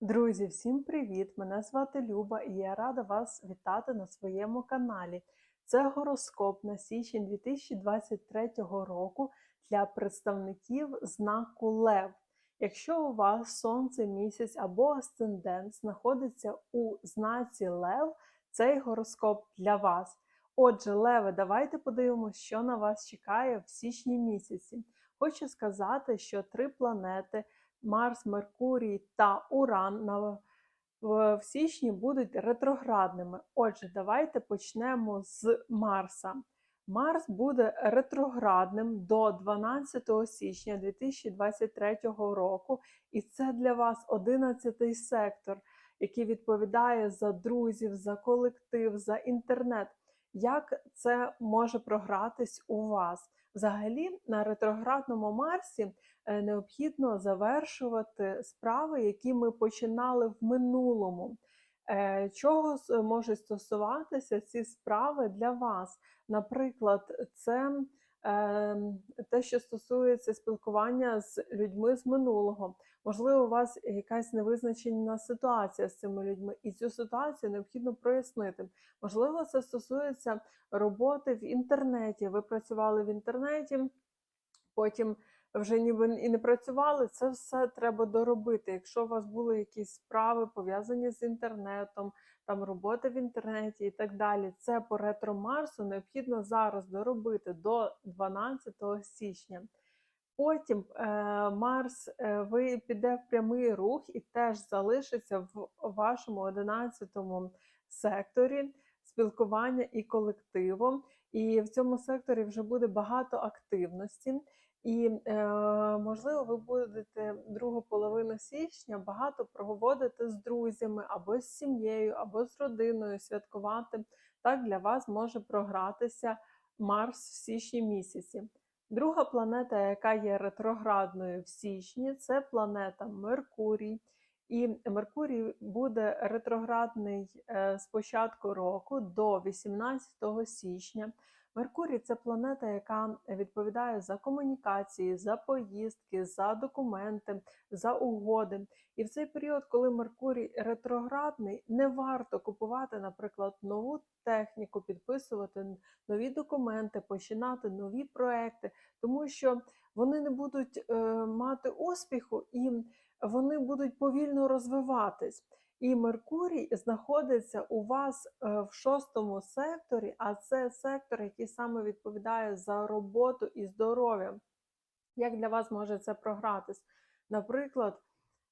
Друзі, всім привіт! Мене звати Люба і я рада вас вітати на своєму каналі. Це гороскоп на січень 2023 року для представників знаку Лев. Якщо у вас сонце, місяць або асцендент знаходиться у знаці Лев, цей гороскоп для вас. Отже, Леве, давайте подивимося, що на вас чекає в січні місяці. Хочу сказати, що три планети. Марс, Меркурій та Уран на, в, в січні будуть ретроградними. Отже, давайте почнемо з Марса. Марс буде ретроградним до 12 січня 2023 року, і це для вас 11-й сектор, який відповідає за друзів, за колектив, за інтернет. Як це може програтись у вас? Взагалі, на ретроградному Марсі е, необхідно завершувати справи, які ми починали в минулому. Е, чого можуть стосуватися ці справи для вас? Наприклад, це те, що стосується спілкування з людьми з минулого. Можливо, у вас якась невизначена ситуація з цими людьми, і цю ситуацію необхідно прояснити. Можливо, це стосується роботи в інтернеті. Ви працювали в інтернеті, потім вже ніби і не працювали. Це все треба доробити. Якщо у вас були якісь справи пов'язані з інтернетом, там робота в інтернеті і так далі. Це по ретро Марсу необхідно зараз доробити до 12 січня. Потім е, Марс е, ви піде в прямий рух і теж залишиться в вашому 11 секторі спілкування і колективом. І в цьому секторі вже буде багато активності. І, е, можливо, ви будете другу половину січня багато проводити з друзями або з сім'єю, або з родиною святкувати. Так для вас може програтися Марс в січні місяці. Друга планета, яка є ретроградною в січні, це планета Меркурій. І Меркурій буде ретроградний е, з початку року до 18 січня. Меркурій це планета, яка відповідає за комунікації, за поїздки, за документи, за угоди. І в цей період, коли Меркурій ретроградний, не варто купувати, наприклад, нову техніку, підписувати нові документи, починати нові проекти, тому що вони не будуть е, мати успіху і вони будуть повільно розвиватись. І Меркурій знаходиться у вас е, в шостому секторі, а це сектор, який саме відповідає за роботу і здоров'я. Як для вас може це програтись? Наприклад,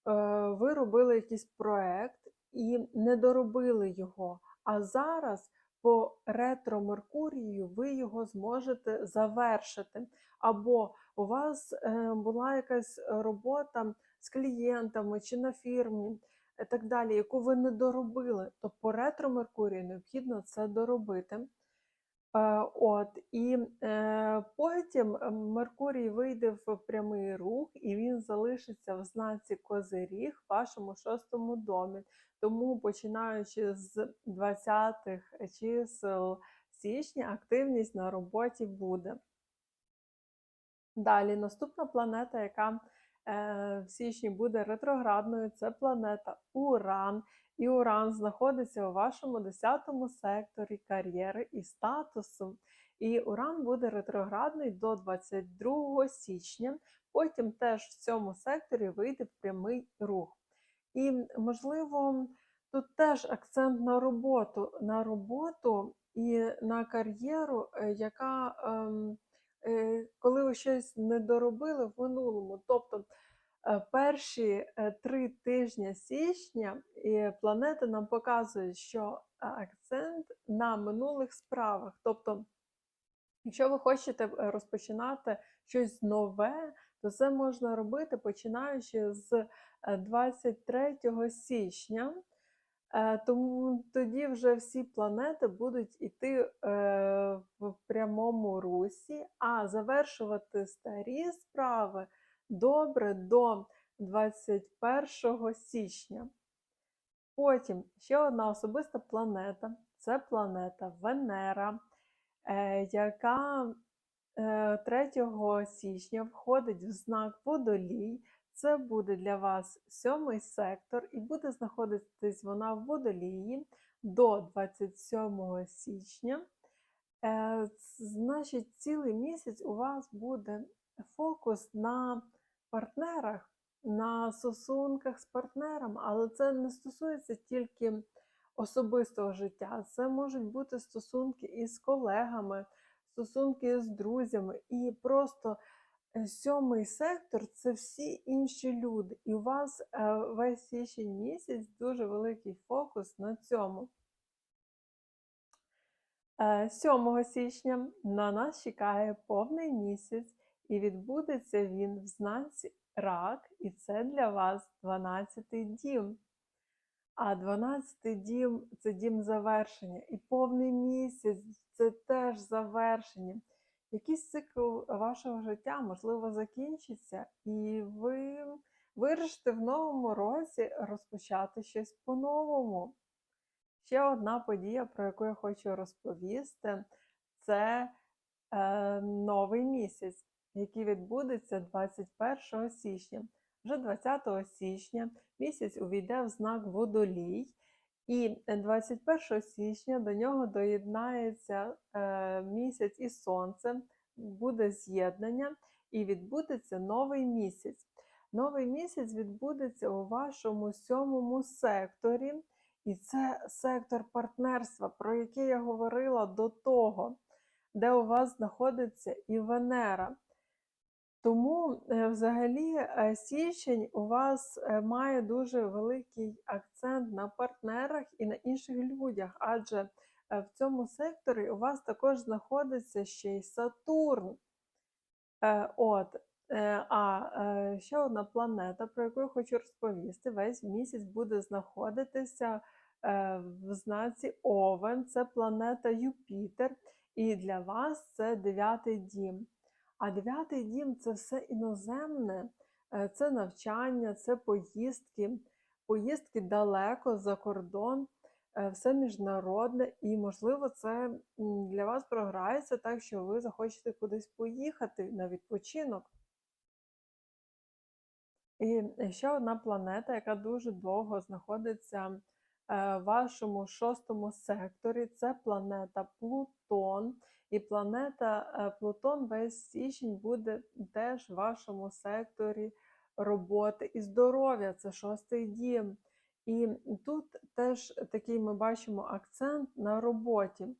е, ви робили якийсь проект і не доробили його, а зараз по ретро Меркурію ви його зможете завершити. Або у вас е, була якась робота з клієнтами чи на фірмі і так далі, яку ви не доробили, то по ретро Меркурію необхідно це доробити. Е, От, і е, потім е, Меркурій вийде в прямий рух, і він залишиться в знаці Козиріг в вашому шостому домі. Тому, починаючи з 20-х чисел січня, активність на роботі буде. Далі, наступна планета, яка е, в січні буде ретроградною, це планета Уран. І Уран знаходиться у вашому 10 секторі кар'єри і статусу. І Уран буде ретроградний до 22 січня, потім теж в цьому секторі вийде прямий рух. І, можливо, тут теж акцент на роботу, на роботу і на кар'єру, е, яка, ем, коли ви щось не доробили в минулому. Тобто е, перші е, три тижні січня і планети нам показують, що е, акцент на минулих справах. Тобто, якщо ви хочете е, розпочинати щось нове, то це можна робити починаючи з е, 23 січня. Е, Тому тоді вже всі планети будуть йти е, в прямому русі, а завершувати старі справи добре до 21 січня. Потім ще одна особиста планета це планета Венера, е, яка е, 3 січня входить в знак Водолій. Це буде для вас сьомий сектор, і буде знаходитись вона в водолії до 27 січня. Е, Значить, цілий місяць у вас буде фокус на партнерах, на стосунках з партнером, але це не стосується тільки особистого життя. Це можуть бути стосунки із колегами, стосунки з друзями, і просто сьомий сектор це всі інші люди. І у вас е, весь січень місяць дуже великий фокус на цьому. Е, 7 січня на нас чекає повний місяць, і відбудеться він в знаці рак, і це для вас 12-й дім. А 12-й дім це дім завершення. І повний місяць це теж завершення. Якийсь цикл вашого життя, можливо, закінчиться, і ви вирішите в новому році розпочати щось по-новому. Ще одна подія, про яку я хочу розповісти, це е, новий місяць, який відбудеться 21 січня. Вже 20 січня місяць увійде в знак водолій, і 21 січня до нього доєднається е, місяць і сонце, буде з'єднання, і відбудеться новий місяць. Новий місяць відбудеться у вашому сьомому секторі. І це сектор партнерства, про який я говорила до того, де у вас знаходиться і Венера. Тому е, взагалі е, січень у вас е, має дуже великий акцент на партнерах і на інших людях, адже в цьому секторі у вас також знаходиться ще й Сатурн. От. А ще одна планета, про яку я хочу розповісти, весь місяць буде знаходитися в знаці Овен, це планета Юпітер, і для вас це дев'ятий дім. А дев'ятий дім це все іноземне, е, це навчання, це поїздки, поїздки далеко за кордон, е, все міжнародне, і, можливо, це для вас програється так, що ви захочете кудись поїхати на відпочинок. І ще одна планета, яка дуже довго знаходиться е, в вашому шостому секторі, це планета Плутон. І планета е, Плутон весь січень буде теж в вашому секторі роботи і здоров'я, це шостий дім. І тут теж такий ми бачимо акцент на роботі.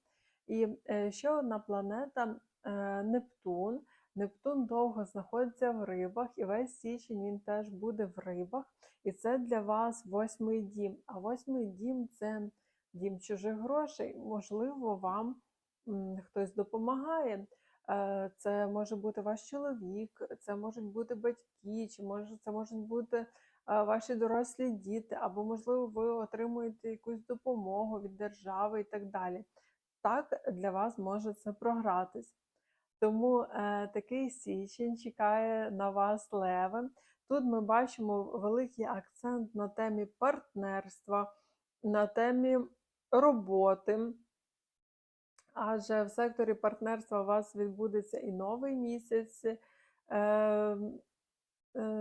І е, ще одна планета е, Нептун. Нептун довго знаходиться в рибах, і весь січень він теж буде в рибах. І це для вас восьмий дім. А восьмий дім це дім чужих грошей. Можливо, вам хтось допомагає. Е, Це може бути ваш чоловік, це можуть бути батьки, чи може це можуть бути е, ваші дорослі діти, або, можливо, ви отримуєте якусь допомогу від держави і так далі. Так для вас може це програтись. Тому е, такий січень чекає на вас леви. Тут ми бачимо великий акцент на темі партнерства, на темі роботи. Адже в секторі партнерства у вас відбудеться і новий місяць, е, е,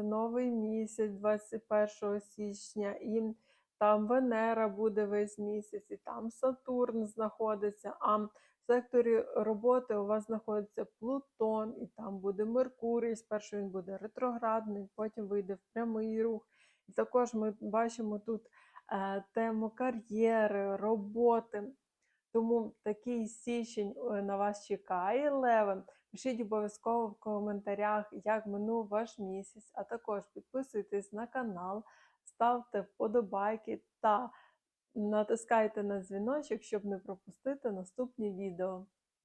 новий місяць 21 січня, і там Венера буде весь місяць, і там Сатурн знаходиться. А в секторі роботи у вас знаходиться Плутон, і там буде Меркурій. Спершу він буде ретроградний, потім вийде в прямий рух. І також ми бачимо тут е, тему кар'єри, роботи. Тому такий січень е, на вас чекає, Левен. Пишіть обов'язково в коментарях, як минув ваш місяць, а також підписуйтесь на канал, ставте вподобайки та натискайте на дзвіночок, щоб не пропустити наступні відео.